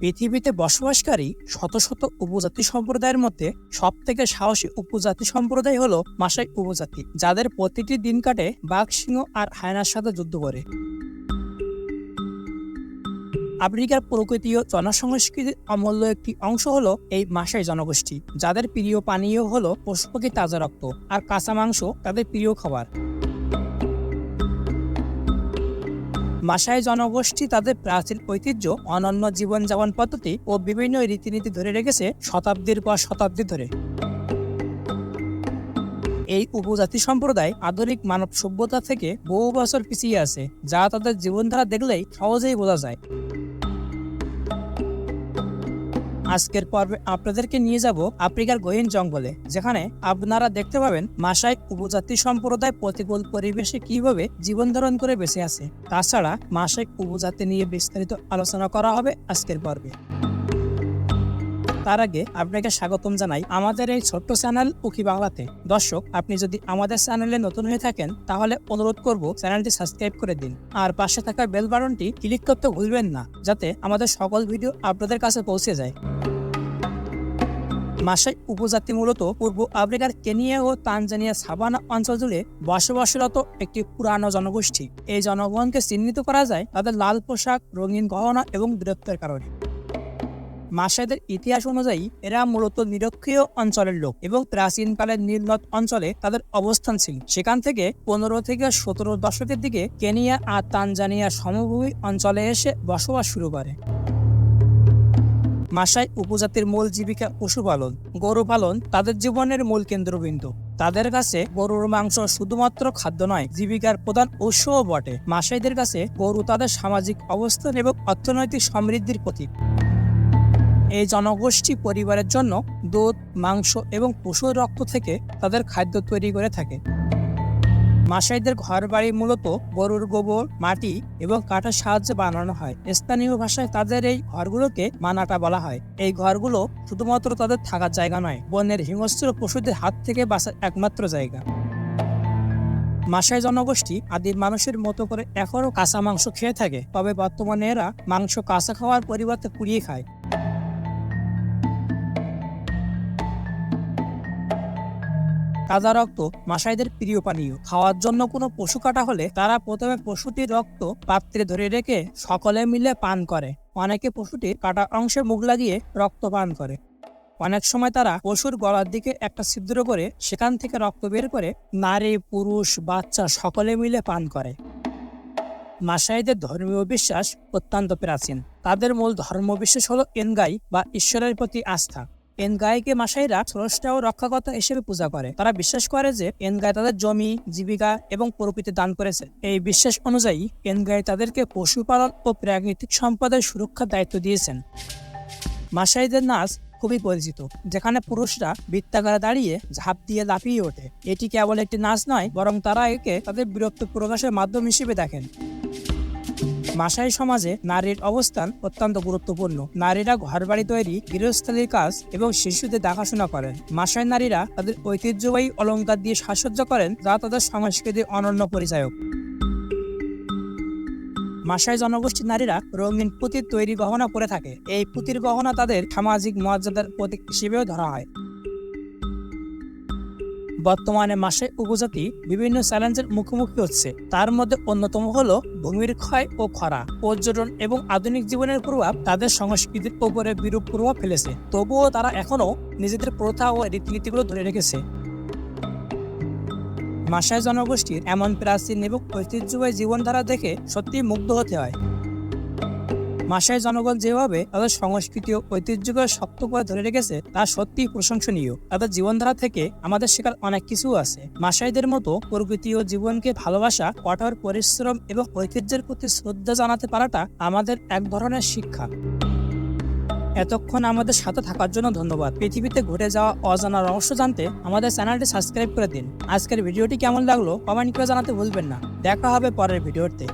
পৃথিবীতে বসবাসকারী শত শত উপজাতি সম্প্রদায়ের মধ্যে সব থেকে সাহসী উপজাতি সম্প্রদায় হলো মাসাই উপজাতি, যাদের প্রতিটি দিন কাটে বাঘ, সিংহ আর হায়নার সাথে যুদ্ধ করে। আফ্রিকার প্রকৃতি ও জনসংস্কৃতির অমূল্য একটি অংশ হলো এই মাসাই জনগোষ্ঠী, যাদের প্রিয় পানীয় হলো পশু পাখি তাজা রক্ত আর কাঁচা মাংস তাদের প্রিয় খাবার। মাসাই জনগোষ্ঠী, তাদের প্রাচীন ঐতিহ্য, অনন্য জীবনযাপন পদ্ধতি ও বিভিন্ন রীতিনীতি ধরে রেখেছে শতাব্দীর পর শতাব্দী ধরে। এই উপজাতি সম্প্রদায় আধুনিক মানব সভ্যতা থেকে বহু বছর পিছিয়ে আছে, যা তাদের জীবনধারা দেখলেই সহজেই বোঝা যায়। আজকের পর্বে আপনাদেরকে নিয়ে যাব আফ্রিকার গহীন জঙ্গলে, যেখানে আপনারা দেখতে পাবেন মাসাই উপজাতি সম্প্রদায় প্রতিকূল পরিবেশে কীভাবে জীবন ধারণ করে বেঁচে আছে। তাছাড়া মাসাই উপজাতি নিয়ে বিস্তারিত আলোচনা করা হবে আজকের পর্বে। তার আগে আপনাকে স্বাগতম জানাই আমাদের এই ছোট্ট চ্যানেল উকি বাংলাতে। দর্শক, আপনি যদি আমাদের চ্যানেলে নতুন হয়ে থাকেন, তাহলে অনুরোধ করব চ্যানেলটি সাবস্ক্রাইব করে দিন। আর পাশে থাকা বেল বাটনটি ক্লিক করতে ভুলবেন না, যাতে আমাদের সকল ভিডিও আপনাদের কাছে পৌঁছে যায়। মাসাই উপজাতি মূলত পূর্ব আফ্রিকার কেনিয়া ও তানজানিয়া সাবানা অঞ্চল জুড়ে বসবাসরত একটি পুরানো জনগোষ্ঠী। এই জনগণকে চিহ্নিত করা যায় তাদের লাল পোশাক, রঙিন গহনা এবং বীরত্বের কারণে। মাসাইদের ইতিহাস অনুযায়ী, এরা মূলত নিরক্ষীয় অঞ্চলের লোক এবং প্রাচীনকালের নীলনদ অঞ্চলে তাদের অবস্থান ছিল। সেখান থেকে পনেরো থেকে সতেরো দশকের দিকে কেনিয়া আর তানজানিয়া সমভূমি অঞ্চলে এসে বসবাস শুরু করে। মাসাই উপজাতির মূল জীবিকা পশুপালন। গরু পালন তাদের জীবনের মূল কেন্দ্রবিন্দু। তাদের কাছে গরুর মাংস শুধুমাত্র খাদ্য নয়, জীবিকার প্রধান উৎসও বটে। মাসাইদের কাছে গরু তাদের সামাজিক অবস্থান এবং অর্থনৈতিক সমৃদ্ধির প্রতীক। এই জনগোষ্ঠী পরিবারের জন্য দুধ, মাংস এবং পশুর রক্ত থেকে তাদের খাদ্য তৈরি করে থাকে। মাসাইদের ঘর বাড়ি মূলত গরুর গোবর, মাটি এবং কাঠের সাহায্যে বানানো হয়। স্থানীয় ভাষায় তাদের এই ঘরগুলোকে মানাটা বলা হয়। এই ঘরগুলো শুধুমাত্র তাদের থাকার জায়গা নয়, বনের হিংস্র পশুদের হাত থেকে বাঁচার একমাত্র জায়গা। মাসাই জনগোষ্ঠী আদিম মানুষের মতো করে এখনও কাঁচা মাংস খেয়ে থাকে, তবে বর্তমানে এরা মাংস কাঁচা খাওয়ার পরিবর্তে পুড়িয়ে খায়। তাজা রক্ত মাসাইদের প্রিয় পানীয়। খাওয়ার জন্য কোনো পশু কাটা হলে তারা প্রথমে পশুটির রক্ত পাত্রে ধরে রেখে সকলে মিলে পান করে। অনেকে পশুটির কাটা অংশে মুখ লাগিয়ে রক্ত পান করে। অনেক সময় তারা পশুর গলার দিকে একটা ছিদ্র করে সেখান থেকে রক্ত বের করে নারী, পুরুষ, বাচ্চা সকলে মিলে পান করে। মাসাইদের ধর্মীয় বিশ্বাস অত্যন্ত প্রাচীন। তাদের মূল ধর্ম বিশ্বাস হলো এনগাই বা ঈশ্বরের প্রতি আস্থা। এনগাইকে মাসাইরা স্রষ্টা ও রক্ষাকর্তা হিসেবে পূজা করে। তারা বিশ্বাস করে যে এনগাই তাদের জমি, জীবিকা এবং প্রকৃতি দান করেছে। এই বিশ্বাস অনুযায়ী এনগাই তাদেরকে পশুপালন ও প্রাকৃতিক সম্পদের সুরক্ষার দায়িত্ব দিয়েছেন। মাসাইদের নাচ খুবই পরিচিত, যেখানে পুরুষরা বৃত্তাকারে দাঁড়িয়ে ঝাঁপ দিয়ে লাফিয়ে ওঠে। এটি কেবল একটি নাচ নয়, বরং তারা একে তাদের বিরক্ত প্রকাশের মাধ্যম হিসেবে দেখেন। মাসাই সমাজে নারীর অবস্থান অত্যন্ত গুরুত্বপূর্ণ। নারীরা ঘরবাড়ি তৈরি, গৃহস্থালীর কাজ এবং শিশুদের দেখাশোনা করেন। মাসাই নারীরা তাদের ঐতিহ্যবাহী অলংকার দিয়ে সাজসজ্জা করেন, যা তাদের সংস্কৃতির অনন্য পরিচায়ক। মাসাই জনগোষ্ঠীর নারীরা রঙিন পুঁতির তৈরি গহনা পরে থাকে। এই পুঁতির গহনা তাদের সামাজিক মর্যাদার প্রতীক হিসেবেও ধরা হয়। বর্তমানে মাসে উপজাতি বিভিন্ন চ্যালেঞ্জের মুখোমুখি হচ্ছে। তার মধ্যে অন্যতম হলো ভূমির ক্ষয় ও খরা। পর্যটন এবং আধুনিক জীবনের প্রভাব তাদের সংস্কৃতির উপরে বিরূপ প্রভাব ফেলেছে। তবুও তারা এখনও নিজেদের প্রথা ও রীতিনীতিগুলো ধরে রেখেছে। মাসায় জনগোষ্ঠীর এমন প্রাচীন এবং ঐতিহ্যবাহী জীবনধারা দেখে সত্যি মুগ্ধ হতে হয়। মাসায় জনগণ যেভাবে তাদের সংস্কৃতি ও ঐতিহ্যকে শক্ত করে ধরে রেখেছে, তা সত্যি প্রশংসনীয়। তাদের জীবনধারা থেকে আমাদের শেখার অনেক কিছু আছে। মাসাইদের মতো প্রকৃতি ও জীবনকে ভালোবাসা, কঠোর পরিশ্রম এবং ঐতিহ্যের প্রতি শ্রদ্ধা জানাতে পারাটা আমাদের এক ধরনের শিক্ষা। এতক্ষণ আমাদের সাথে থাকার জন্য ধন্যবাদ। পৃথিবীতে ঘটে যাওয়া অজানা রহস্য জানতে আমাদের চ্যানেলটি সাবস্ক্রাইব করে দিন। আজকের ভিডিওটি কেমন লাগল কমেন্ট করে জানাতে ভুলবেন না। দেখা হবে পরের ভিডিওতে।